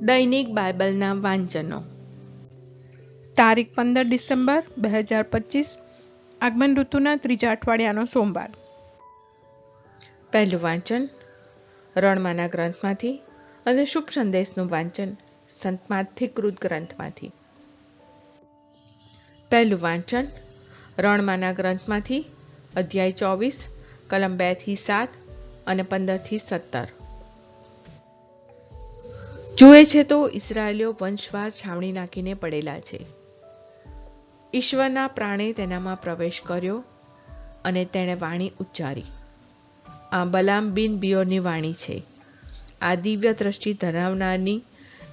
દૈનિક બાઇબલના વાંચનો. તારીખ પંદર ડિસેમ્બર બે હજાર પચીસ, આગમન ઋતુના ત્રીજા અઠવાડિયાનો સોમવાર. પહેલું વાંચન, રણમાના ગ્રંથમાંથી અને શુભ સંદેશનું વાંચન સંતમાંથી કૃત ગ્રંથમાંથી. પહેલું વાંચન, રણમાના ગ્રંથમાંથી, અધ્યાય ચોવીસ, કલમ બેથી સાત અને પંદરથી સત્તર. જુએ છે તો ઇસરાયેલીઓ વંશવાર છાવણી નાખીને પડેલા છે. ઈશ્વરના પ્રાણે તેનામાં પ્રવેશ કર્યો અને તેણે વાણી ઉચ્ચારી. આ બલામ બિન બિયોરની વાણી છે. આ દિવ્ય દ્રષ્ટિ ધરાવનારની,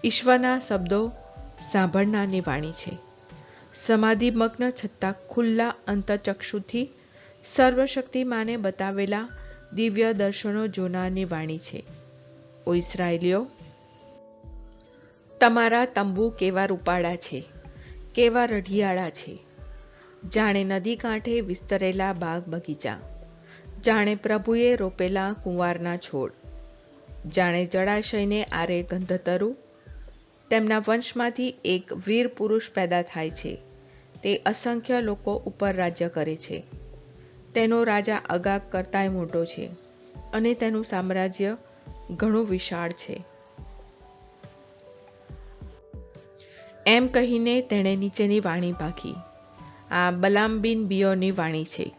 ઈશ્વરના શબ્દો સાંભળનારની વાણી છે. સમાધિમગ્ન છતાં ખુલ્લા અંતચક્ષુથી સર્વશક્તિમાને બતાવેલા દિવ્ય દર્શનો જોનારની વાણી છે. ઓ ઇસરાયેલીઓ તમારા તંબુ કેવા રૂપાળા છે, કેવા રઢિયાળા છે? જાણે નદી કાંઠે વિસ્તરેલા બાગ બગીચા, જાણે પ્રભુએ રોપેલા કુંવારના છોડ, જાણે જળાશયને આરે ગંધતરું, તેમના વંશમાંથી એક વીર પુરુષ પેદા થાય છે, તે અસંખ્ય લોકો ઉપર રાજ્ય કરે છે. તેનો રાજા અગાગ કરતાંય મોટો છે અને તેનું સામ્રાજ્ય ઘણું વિશાળ છે. એમ કહીને તેણે નીચેની વાણી ભાખી આ બલામબિન બિયોની વાણી છે.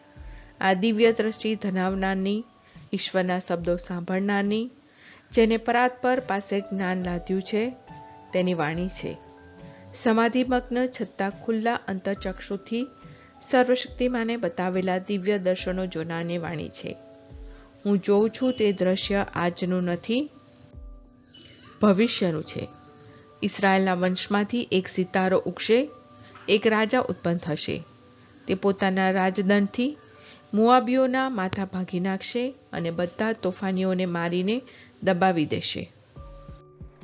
આ દિવ્ય દ્રષ્ટિ ધનાવનારની, ઈશ્વરના શબ્દો સાંભળનારની, જેને પરાત્પર પાસે જ્ઞાન લાદ્યું છે, તેની વાણી છે. સમાધિમગ્ન છતાં ખુલ્લા અંતચક્ષુથી સર્વશક્તિમાને બતાવેલા દિવ્ય દર્શનો જોનારની વાણી છે. હું જોઉં છું તે દ્રશ્ય આજનું નથી, ભવિષ્યનું છે. ઇસરાયેલના વંશમાંથી એક સિતારો ઉગશે એક રાજા ઉત્પન્ન થશે. તે પોતાના રાજદંડથી મુઆબીઓના માથા ભાગી નાખશે અને બધા તોફાનીઓને મારીને દબાવી દેશે.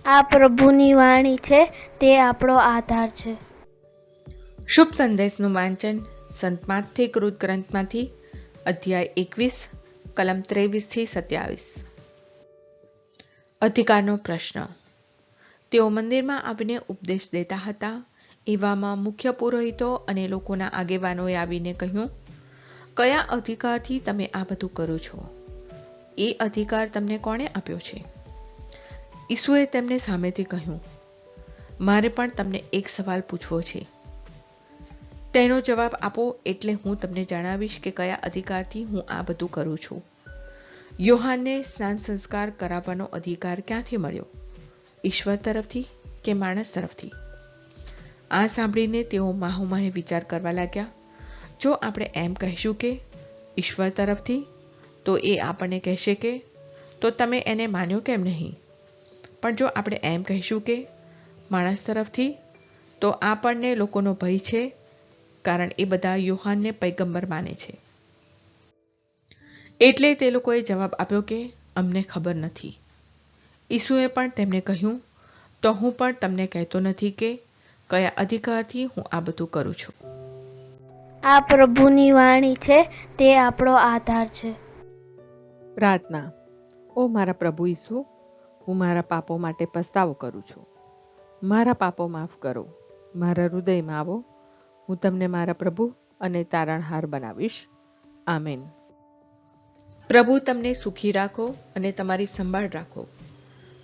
આ પ્રભુની વાણી છે તે આપણો આધાર છે. શુભ સંદેશનું વાંચન સંતમાંથી કૃત ગ્રંથમાંથી અધ્યાય એકવીસ કલમ ત્રેવીસથી સત્યાવીસ. અધિકારનો પ્રશ્ન. તેઓ મંદિરમાં આવીને ઉપદેશ દેતા હતા. એવામાં મુખ્ય પુરોહિતો અને લોકોના આગેવાનોએ આવીને કહ્યું, કયા અધિકારથી તમે આ બધું કરો છો? એ અધિકાર તમને કોણે આપ્યો છે? ઈસુએ તેમને સામેથી કહ્યું, મારે પણ તમને એક સવાલ પૂછવો છે. તેનો જવાબ આપો એટલે હું તમને જણાવીશ કે કયા અધિકારથી હું આ બધું કરું છું. યોહાનને સ્નાન સંસ્કાર કરાવવાનો અધિકાર ક્યાંથી મળ્યો? ઈશ્વર તરફથી કે માણસ તરફથી? આ સાંભળીને તેઓ માહુમાહે વિચાર કરવા લાગ્યા, જો આપણે એમ કહીશું કે ઈશ્વર તરફથી, તો એ આપણને કહેશે કે, તો તમે એને માન્યો કેમ નહીં? પણ જો આપણે એમ કહીશું કે માણસ તરફથી, તો આપણને લોકોનો ભય છે, કારણ એ બધા યુહાનને પૈગંબર માને છે. એટલે તે લોકોએ જવાબ આપ્યો કે, અમને ખબર નથી. ઈસુએ પણ તેમને કહ્યું તો હું પણ તમને કહેતો નથી કે કયા અધિકારથી હું આ બધું કરું છું. આ પ્રભુની વાણી છે તે આપણો આધાર છે. પ્રાર્થના ઓ મારા પ્રભુ ઈસુ હું મારા પાપો માટે પસ્તાવો કરું છું. મારા પાપો માફ કરો. મારા હૃદયમાં આવો. હું તમને મારા પ્રભુ અને તારણહાર બનાવીશ. આમેન. પ્રભુ તમને સુખી રાખો અને તમારી સંભાળ રાખો.